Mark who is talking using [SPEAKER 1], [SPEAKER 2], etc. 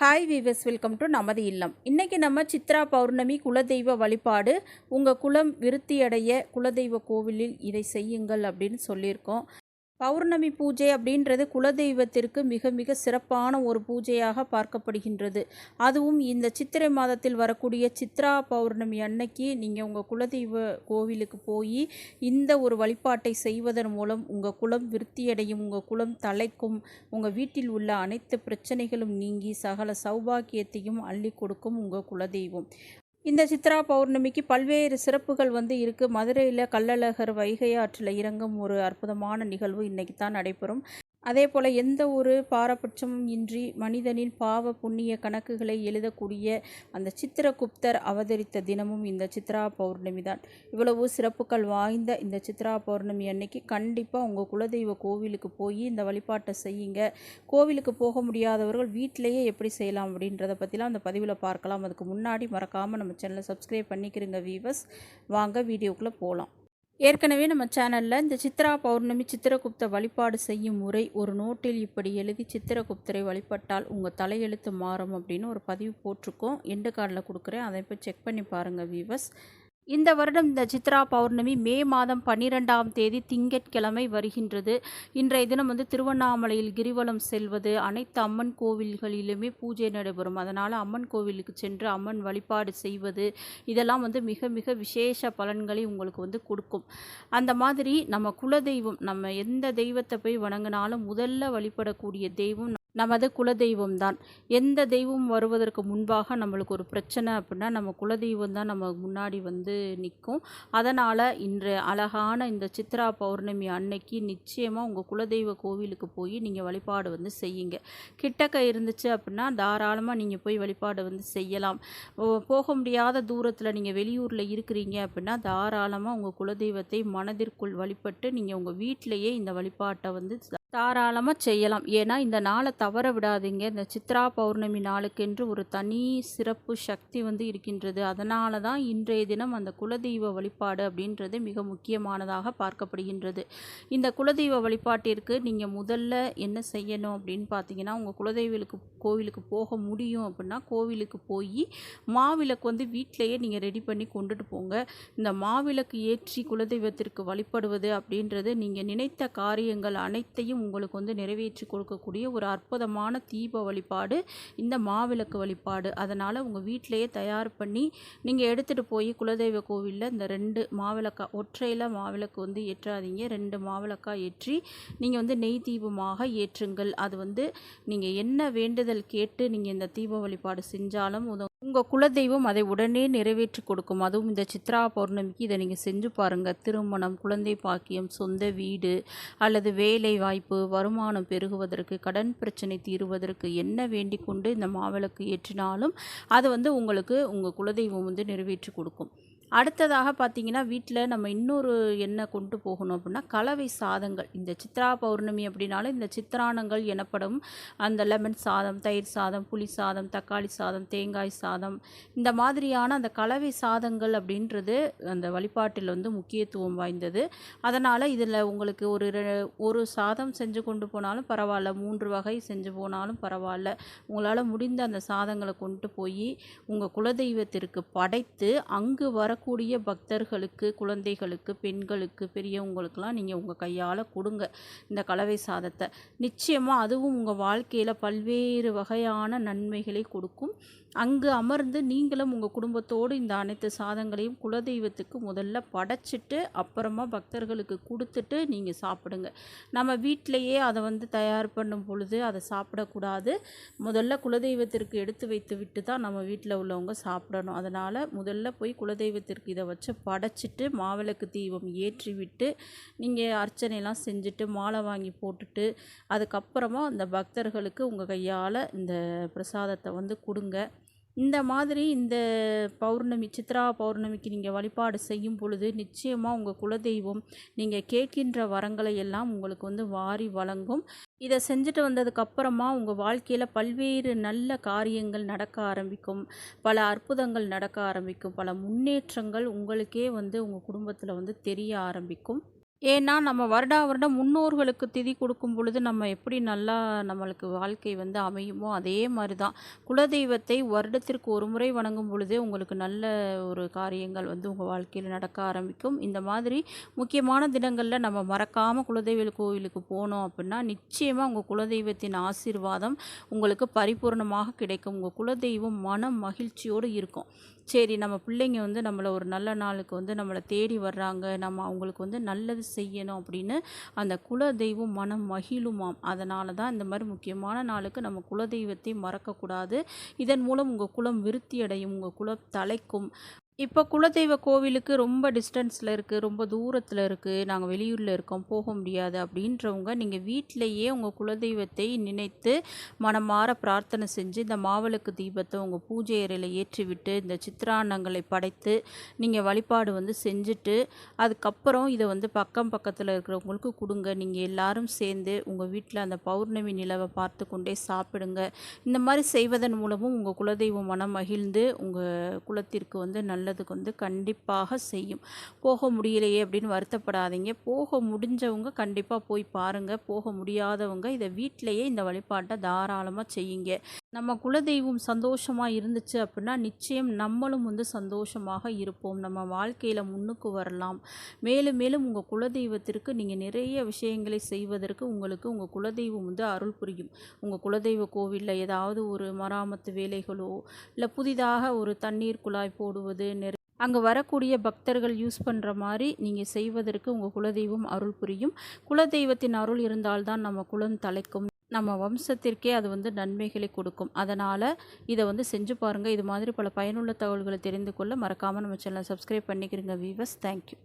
[SPEAKER 1] Hi viewers welcome to நமது இல்லம். இன்றைக்கி நம்ம சித்ரா பௌர்ணமி குலதெய்வ வழிபாடு உங்கள் குலம் விருத்தியடைய குலதெய்வ கோவிலில் இதை செய்யுங்கள் அப்படின்னு சொல்லியிருக்கோம். பௌர்ணமி பூஜை அப்படின்றது குலதெய்வத்திற்கு மிக மிக சிறப்பான ஒரு பூஜையாக பார்க்கப்படுகின்றது. அதுவும் இந்த சித்திரை மாதத்தில் வரக்கூடிய சித்ரா பௌர்ணமி அன்னைக்கு நீங்கள் உங்கள் குலதெய்வ கோவிலுக்கு போய் இந்த ஒரு வழிபாட்டை செய்வதன் மூலம் உங்கள் குலம் விருத்தியடையும் உங்கள் குலம் தலைக்கும் உங்கள் வீட்டில் உள்ள அனைத்து பிரச்சனைகளும் நீங்கி சகல சௌபாக்கியத்தையும் அள்ளி கொடுக்கும் உங்கள் குலதெய்வம். இந்த சித்ரா பௌர்ணமிக்கு பல்வேறு சிறப்புகள் வந்து இருக்குது மதுரையில் கள்ளழகர் வைகை ஆற்றில் இறங்கும் ஒரு அற்புதமான நிகழ்வு இன்றைக்கி தான் நடைபெறும். அதே போல் எந்த ஒரு பாரபட்சமும் இன்றி மனிதனின் பாவ புண்ணிய கணக்குகளை எழுதக்கூடிய அந்த சித்திரகுப்தர் அவதரித்த தினமும் இந்த சித்ரா பௌர்ணமி தான். இவ்வளவு சிறப்புகள் வாய்ந்த இந்த சித்ரா பௌர்ணமி அன்னைக்கு கண்டிப்பாக உங்கள் குலதெய்வ கோவிலுக்கு போய் இந்த வழிபாட்டை செய்யுங்க. கோவிலுக்கு போக முடியாதவர்கள் வீட்டிலையே எப்படி செய்யலாம் அப்படின்றத பற்றிலாம் அந்த பதிவில் பார்க்கலாம். அதுக்கு முன்னாடி மறக்காமல் நம்ம சேனலை சப்ஸ்கிரைப் பண்ணிக்கிறங்க வீவர்ஸ் வாங்க வீடியோக்குள்ளே போகலாம் ஏற்கனவே நம்ம சேனலில் இந்த சித்ரா பௌர்ணமி சித்திரகுப்த வழிபாடு செய்யும் முறை ஒரு நோட்டில் இப்படி எழுதி சித்திரகுப்தரை வழிபட்டால் உங்கள் தலையெழுத்து மாறும் அப்படின்னு ஒரு பதிவு போட்டிருக்கோம். எண்டு கார்டில் கொடுக்குறேன். அதை போய் செக் பண்ணி பாருங்கள் வீவர்ஸ் இந்த வருடம் இந்த சித்ரா பௌர்ணமி மே மாதம் பன்னிரெண்டாம் தேதி திங்கட்கிழமை வருகின்றது. இன்றைய தினம் வந்து திருவண்ணாமலையில் கிரிவலம் செல்வது. அனைத்து அம்மன் கோவில்களிலுமே பூஜை நடைபெறும். அதனால் அம்மன் கோவிலுக்கு சென்று அம்மன் வழிபாடு செய்வது இதெல்லாம் வந்து மிக மிக விசேஷ பலன்களை உங்களுக்கு வந்து கொடுக்கும். அந்த மாதிரி நம்ம குலதெய்வம் நம்ம எந்த தெய்வத்தை போய் வணங்கினாலும் முதல்ல வழிபடக்கூடிய தெய்வம் நமது குலதெய்வம் தான் எந்த தெய்வம் வருவதற்கு முன்பாக நம்மளுக்கு ஒரு பிரச்சனை அப்படின்னா நம்ம குலதெய்வம் தான் நம்ம முன்னாடி வந்து நிற்கும் அதனால் இன்று அழகான இந்த சித்ரா பௌர்ணமி அன்னைக்கு நிச்சயமாக உங்கள் குலதெய்வ கோவிலுக்கு போய் நீங்கள் வழிபாடு வந்து செய்யுங்க. கிட்டக்க இருந்துச்சு அப்படின்னா தாராளமாக நீங்கள் போய் வழிபாடு வந்து செய்யலாம். போக முடியாத தூரத்தில் நீங்கள் வெளியூரில் இருக்கிறீங்க அப்படின்னா தாராளமாக உங்கள் குலதெய்வத்தை மனதிற்குள் வழிபட்டு நீங்கள் உங்கள் வீட்டிலையே இந்த வழிபாட்டை வந்து தாராளமாக செய்யலாம். ஏன்னா இந்த நாளை தவற விடாதீங்க. இந்த சித்ரா பௌர்ணமி நாளுக்கென்று ஒரு தனி சிறப்பு சக்தி வந்து இருக்கின்றது. அதனால தான் இன்றைய தினம் அந்த குலதெய்வ வழிபாடு அப்படின்றது மிக முக்கியமானதாக பார்க்கப்படுகின்றது. இந்த குலதெய்வ வழிபாட்டிற்கு நீங்கள் முதல்ல என்ன செய்யணும் அப்படின்னு பார்த்தீங்கன்னா உங்கள் குலதெய்வலுக்கு கோவிலுக்கு போக முடியும் அப்படின்னா கோவிலுக்கு போய் மாவிளக்கு வந்து வீட்டிலையே நீங்கள் ரெடி பண்ணி கொண்டுட்டு போங்க. இந்த மாவிளக்கு ஏற்றி குலதெய்வத்திற்கு வழிபடுவது அப்படின்றது நீங்கள் நினைத்த காரியங்கள் அனைத்தையும் உங்களுக்கு வந்து நிறைவேற்றி கொடுக்கக்கூடிய ஒரு அற்புதமான தீப வழிபாடு இந்த மாவிளக்கு வழிபாடு. அதனால் உங்கள் வீட்டிலையே தயார் பண்ணி நீங்கள் எடுத்துகிட்டு போய் குலதெய்வ கோவிலில் இந்த ரெண்டு மாவிளக்காய் ஒற்றையில் மாவிளக்கு வந்து ஏற்றாதீங்க. ரெண்டு மாவிளக்காய் ஏற்றி நீங்கள் வந்து நெய் தீபமாக ஏற்றுங்கள். அது வந்து நீங்கள் என்ன வேண்டுதல் கேட்டு நீங்கள் இந்த தீப வழிபாடு செஞ்சாலும் உதவும். உங்கள் குலதெய்வம் அதை உடனே நிறைவேற்றி கொடுக்கும். அதுவும் இந்த சித்ரா பௌர்ணமிக்கு இதை நீங்கள் செஞ்சு பாருங்கள் திருமணம் குழந்தை பாக்கியம் சொந்த வீடு அல்லது வேலை வாய்ப்பு வருமானம் பெருகுவதற்கு கடன் பிரச்சனை தீருவதற்கு என்ன வேண்டிக் கொண்டு இந்த மாவிளக்கு ஏற்றினாலும் அது வந்து உங்களுக்கு உங்கள் குலதெய்வம் வந்து நிறைவேற்றி கொடுக்கும். அடுத்ததாக பார்த்தீங்கன்னா வீட்டில் நம்ம இன்னொரு எண்ணெய் கொண்டு போகணும் அப்படின்னா கலவை சாதங்கள். இந்த சித்ரா பௌர்ணமி அப்படின்னாலும் இந்த சித்திரானங்கள் எனப்படும் அந்த லெமன் சாதம் தயிர் சாதம் புளி சாதம் தக்காளி சாதம் தேங்காய் சாதம். இந்த மாதிரியான அந்த கலவை சாதங்கள் அப்படின்றது அந்த வழிபாட்டில் வந்து முக்கியத்துவம் வாய்ந்தது. அதனால் இதில் உங்களுக்கு ஒரு ஒரு சாதம் செஞ்சு கொண்டு போனாலும் பரவாயில்ல மூன்று வகை செஞ்சு போனாலும் பரவாயில்ல. உங்களால் முடிந்த அந்த சாதங்களை கொண்டு போய் உங்கள் குலதெய்வத்திற்கு படைத்து அங்கு வர வரக்கூடிய பக்தர்களுக்கு குழந்தைகளுக்கு பெண்களுக்கு பெரியவங்களுக்கெல்லாம் நீங்கள் உங்கள் கையால் கொடுங்க இந்த கலவை சாதத்தை. நிச்சயமாக அதுவும் உங்கள் வாழ்க்கையில் பல்வேறு வகையான நன்மைகளை கொடுக்கும். அங்கு அமர்ந்து நீங்களும் உங்கள் குடும்பத்தோடு இந்த அனைத்து சாதங்களையும் குலதெய்வத்துக்கு முதல்ல படைச்சிட்டு அப்புறமா பக்தர்களுக்கு கொடுத்துட்டு நீங்கள் சாப்பிடுங்க. நம்ம வீட்டிலையே அதை வந்து தயார் பண்ணும் பொழுது அதை சாப்பிடக்கூடாது. முதல்ல குலதெய்வத்திற்கு எடுத்து வைத்து விட்டு தான் நம்ம வீட்டில் உள்ளவங்க சாப்பிடணும். அதனால் முதல்ல போய் குலதெய்வத்திற்கு இதை வச்சு படைச்சிட்டு மாவிளக்கு தீபம் ஏற்றி விட்டு நீங்கள் அர்ச்சனைலாம் செஞ்சுட்டு மாலை வாங்கி போட்டுட்டு அதுக்கப்புறமா அந்த பக்தர்களுக்கு உங்கள் கையால் இந்த பிரசாதத்தை வந்து கொடுங்க. இந்த மாதிரி இந்த பௌர்ணமி சித்ரா பௌர்ணமிக்கு நீங்கள் வழிபாடு செய்யும் பொழுது நிச்சயமாக உங்கள் குலதெய்வம் நீங்கள் கேட்கின்ற வரங்களை எல்லாம் உங்களுக்கு வந்து வாரி வழங்கும். இதை செஞ்சுட்டு வந்ததுக்கப்புறமா உங்கள் வாழ்க்கையில் பல்வேறு நல்ல காரியங்கள் நடக்க ஆரம்பிக்கும். பல அற்புதங்கள் நடக்க ஆரம்பிக்கும். பல முன்னேற்றங்கள் உங்களுக்கே வந்து உங்கள் குடும்பத்தில் வந்து தெரிய ஆரம்பிக்கும். ஏன்னா நம்ம வருடா வருடம் முன்னோர்களுக்கு திதி கொடுக்கும் பொழுது நம்ம எப்படி நல்லா நம்மளுக்கு வாழ்க்கை வந்து அமையுமோ அதே மாதிரி தான் குலதெய்வத்தை வருடத்திற்கு ஒரு முறை வணங்கும் பொழுதே உங்களுக்கு நல்ல ஒரு காரியங்கள் வந்து உங்கள் வாழ்க்கையில் நடக்க ஆரம்பிக்கும். இந்த மாதிரி முக்கியமான தினங்களில் நம்ம மறக்காமல் குலதெய்வ கோவிலுக்கு போனோம் அப்படின்னா நிச்சயமாக உங்கள் குலதெய்வத்தின் ஆசீர்வாதம் உங்களுக்கு பரிபூர்ணமாக கிடைக்கும். உங்கள் குலதெய்வம் மன மகிழ்ச்சியோடு இருக்கும். சரி நம்ம பிள்ளைங்க வந்து நம்மளை ஒரு நல்ல நாளுக்கு வந்து நம்மளை தேடி வர்றாங்க நம்ம அவங்களுக்கு வந்து நல்லது செய்யணும் அப்படின்னு அந்த குல தெய்வம் மனம் மகிழுமாம். அதனால தான் இந்த மாதிரி முக்கியமான நாளுக்கு நம்ம குலதெய்வத்தை மறக்கக்கூடாது. இதன் மூலம் உங்கள் குலம் விருத்தி அடையும் உங்கள் குலம் தலைக்கும். இப்போ குலதெய்வ கோவிலுக்கு ரொம்ப டிஸ்டன்ஸில் இருக்குது ரொம்ப தூரத்தில் இருக்குது நாங்கள் வெளியூரில் இருக்கோம் போக முடியாது அப்படின்றவங்க நீங்கள் வீட்டிலையே உங்கள் குலதெய்வத்தை நினைத்து மனமாற பிரார்த்தனை செஞ்சு இந்த மாவிளக்கு தீபத்தை உங்கள் பூஜை அறையில் ஏற்றிவிட்டு இந்த சித்திரான்னங்களை படைத்து நீங்கள் வழிபாடு வந்து செஞ்சுட்டு அதுக்கப்புறம் இதை வந்து பக்கம் பக்கத்தில் இருக்கிறவங்களுக்கு கொடுங்க. நீங்கள் எல்லாரும் சேர்ந்து உங்கள் வீட்டில் அந்த பௌர்ணமி நிலவை பார்த்து கொண்டே சாப்பிடுங்க. இந்த மாதிரி செய்வதன் மூலமும் உங்கள் குலதெய்வம் மனம் மகிழ்ந்து உங்கள் குலத்திற்கு வந்து நல்ல நல்லதுக்கு வந்து கண்டிப்பாக செய்யும். போக முடியலையே அப்படின்னு வருத்தப்படாதீங்க. போக முடிஞ்சவங்க கண்டிப்பாக போய் பாருங்கள் போக முடியாதவங்க இதை வீட்டிலையே இந்த வழிபாட்டை தாராளமாக செய்யுங்க. நம்ம குலதெய்வம் சந்தோஷமாக இருந்துச்சு அப்படின்னா நிச்சயம் நம்மளும் வந்து சந்தோஷமாக இருப்போம். நம்ம வாழ்க்கையில் முன்னுக்கு வரலாம். மேலும் மேலும் உங்கள் குலதெய்வத்திற்கு நீங்கள் நிறைய விஷயங்களை செய்வதற்கு உங்களுக்கு உங்கள் குலதெய்வம் வந்து அருள் புரியும். உங்கள் குலதெய்வ கோவிலில் ஏதாவது ஒரு மராமத்து வேலைகளோ இல்லை புதிதாக ஒரு தண்ணீர் குழாய் போடுவது நிறை அங்கே வரக்கூடிய பக்தர்கள் யூஸ் பண்ணுற மாதிரி நீங்கள் செய்வதற்கு உங்கள் குலதெய்வம் அருள் புரியும். குலதெய்வத்தின் அருள் இருந்தால்தான் நம்ம குலம் தலைக்கும். நம்ம வம்சத்திற்கே அது வந்து நன்மைகளை கொடுக்கும். அதனால் இதை வந்து செஞ்சு பாருங்கள் இது மாதிரி பல பயனுள்ள தகவல்களை தெரிந்து கொள்ள மறக்காமல் நம்ம சேனலை சப்ஸ்கிரைப் பண்ணிக்கிறீங்க வீவர்ஸ் தேங்க்யூ